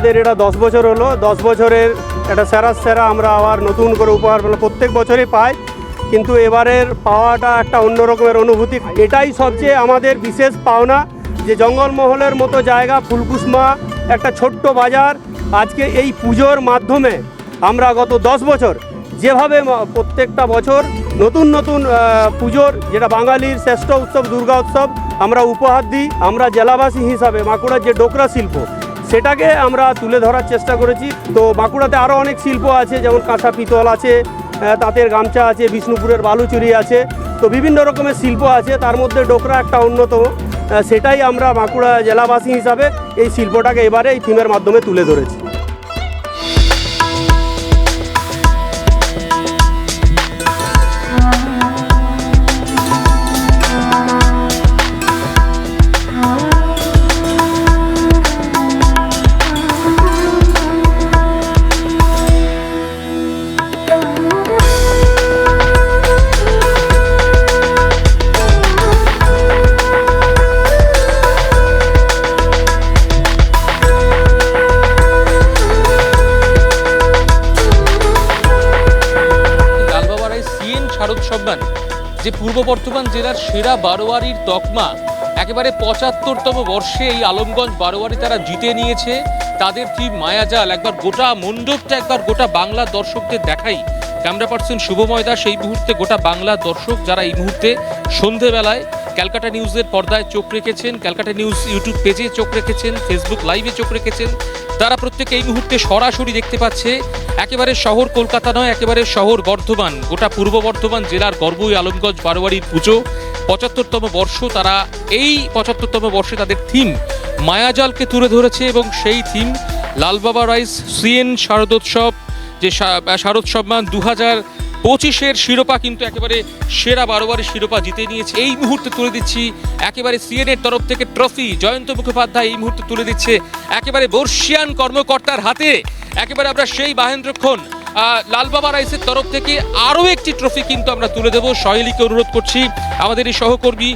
আমাদের এটা দশ বছর হলো, দশ বছরের একটা সেরা সেরা আমরা আবার নতুন করে উপহার পেলাম। প্রত্যেক বছরই পাই। কিন্তু এবারের পাওয়াটা একটা অন্য রকমের অনুভূতি। এটাই সবচেয়ে আমাদের বিশেষ পাওনা যে জঙ্গলমহলের মতো জায়গা, ফুলকুসমা, একটা ছোট্ট বাজার। আজকে এই পুজোর মাধ্যমে আমরা গত দশ বছর যেভাবে প্রত্যেকটা বছর নতুন নতুন পুজোর যেটা বাঙালির শ্রেষ্ঠ উৎসব, দুর্গা উৎসব, আমরা উপহার দিই। আমরা জেলাবাসী হিসাবে বাঁকুড়ার যে ডোকরা শিল্প সেটাকে আমরা তুলে ধরার চেষ্টা করেছি। তো বাঁকুড়াতে আরও অনেক শিল্প আছে, যেমন কাঁসা পিতল আছে তাঁতের গামছা আছে, বিষ্ণুপুরের বালুচুরি আছে। তো বিভিন্ন রকমের শিল্প আছে, তার মধ্যে ডোকরা একটা অন্যতম। সেটাই আমরা বাঁকুড়া জেলাবাসী হিসাবে এই শিল্পটাকে এবারে এই থিমের মাধ্যমে তুলে ধরেছি। যে পূর্ব বর্ধমান জেলার সেরা বারোয়ারির তকমা, একেবারে পঁচাত্তরতম বর্ষে এই আলমগঞ্জ বারোয়ারি তারা জিতে নিয়েছে। তাদের কি মায়াজাল একবার গোটা মণ্ডপটা, একবার গোটা বাংলা দর্শকদের দেখাই। ক্যামেরা পার্সন শুভময় দাস, এই মুহূর্তে গোটা বাংলা দর্শক যারা এই মুহূর্তে সন্ধেবেলায় ক্যালকাটা নিউজের পর্দায় চোখ রেখেছেন, ক্যালকাটা নিউজ ইউটিউব পেজে চোখ রেখেছেন ফেসবুক লাইভে চোখ রেখেছেন। তারা প্রত্যেকে এই মুহূর্তে সরাসরি দেখতে পাচ্ছে, একেবারে শহর কলকাতা নয়, একেবারে শহর বর্ধমান, গোটা পূর্ব বর্ধমান জেলার গর্বই আলমগঞ্জ, বারোয়ারির পুজো। পঁচাত্তরতম বর্ষ তারা, এই পঁচাত্তরতম বর্ষে তাদের থিম মায়াজালকে তুলে ধরেছে এবং সেই থিম লালবাবা রাইস সিএন শারদোৎসব, যে শারদ সম্মান দু হাজার পঁচিশের শিরোপা কিন্তু একেবারে সেরা বারোবারের শিরোপা জিতে নিয়েছে। এই মুহূর্তে তুলে দিচ্ছি একেবারে সিএনের তরফ থেকে ট্রফি। জয়ন্ত মুখোপাধ্যায় এই মুহূর্তে তুলে দিচ্ছে একেবারে বর্ষিয়ান কর্মকর্তার হাতে। একেবারে আমরা সেই বাহেন্দ্রক্ষণ আহ, লালবাবা রাইসের তরফ থেকে আরও একটি ট্রফি কিন্তু আমরা তুলে দেবো। সহেলিকে অনুরোধ করছি আমাদের এই সহকর্মী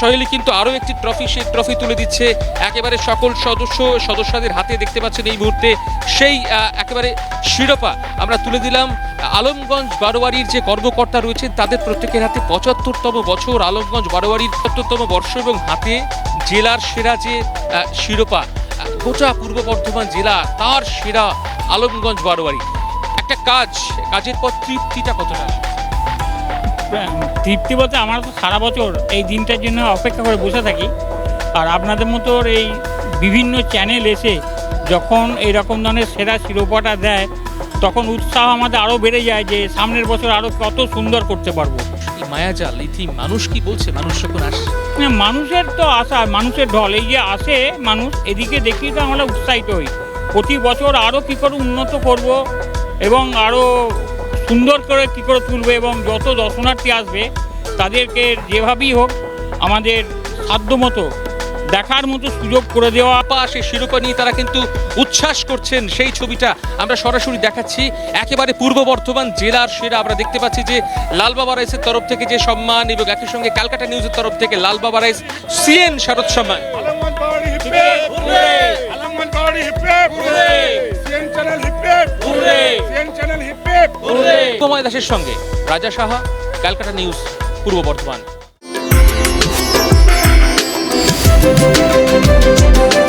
সহেলি কিন্তু আরও একটি ট্রফি সেই ট্রফি তুলে দিচ্ছে একেবারে সকল সদস্য সদস্যদের হাতে দেখতে পাচ্ছেন এই মুহূর্তে সেই একেবারে শিরোপা আমরা তুলে দিলাম। আলমগঞ্জ বারোয়ারির যে কর্মকর্তা রয়েছেন, তাদের প্রত্যেকের হাতে পঁচাত্তরতম বছর। আলমগঞ্জ বারোয়ারির পঁচাত্তরতম বর্ষ এবং হাতে জেলার সেরা যে শিরোপা গোটা পূর্ব বর্ধমান জেলা, তার সেরা আলমগঞ্জ বারোয়ারি। একটা কাজ, কাজের পর তৃপ্তিটা কতটা? তৃপ্তি বলতে আমরা তো সারা বছর এই দিনটার জন্য অপেক্ষা করে বসে থাকি। আর আপনাদের মতো এই বিভিন্ন চ্যানেল এসে যখন এই রকম ধরনের সেরা শিরোপাটা দেয় তখন উৎসাহ আমাদের আরও বেড়ে যায় যে সামনের বছর আরও কত সুন্দর করতে পারব। মায়াজাল এই থিম মানুষ কি বলছে? মানুষ যখন আসে। না, মানুষের তো আশা মানুষের ঢল এই যে আসে মানুষ এদিকে দেখি তো আমরা উৎসাহিত হই। প্রতি বছর আরও কী করে উন্নত করব এবং আরও সুন্দর করে কী করে তুলবে এবং যত দর্শনার্থী আসবে তাদেরকে যেভাবেই হোক আমাদের সাধ্যমতো দেখার মতো সুযোগ করে দেওয়া। পা সে শিরোপা নিয়ে তারা কিন্তু উচ্ছ্বাস করছেন সেই ছবিটা। আমরা সরাসরি দেখাচ্ছি একেবারে পূর্ব বর্ধমান জেলার সেরা। আমরা দেখতে পাচ্ছি যে লালবাবা রাইসের তরফ থেকে যে সম্মান এবং একই সঙ্গে ক্যালকাটা নিউজের তরফ থেকে লালবাবা রাইস সিএন শারদ সম্মান! কুমায় দাসের সঙ্গে রাজা Saha Calcutta news Purba Bardhaman. Thank you.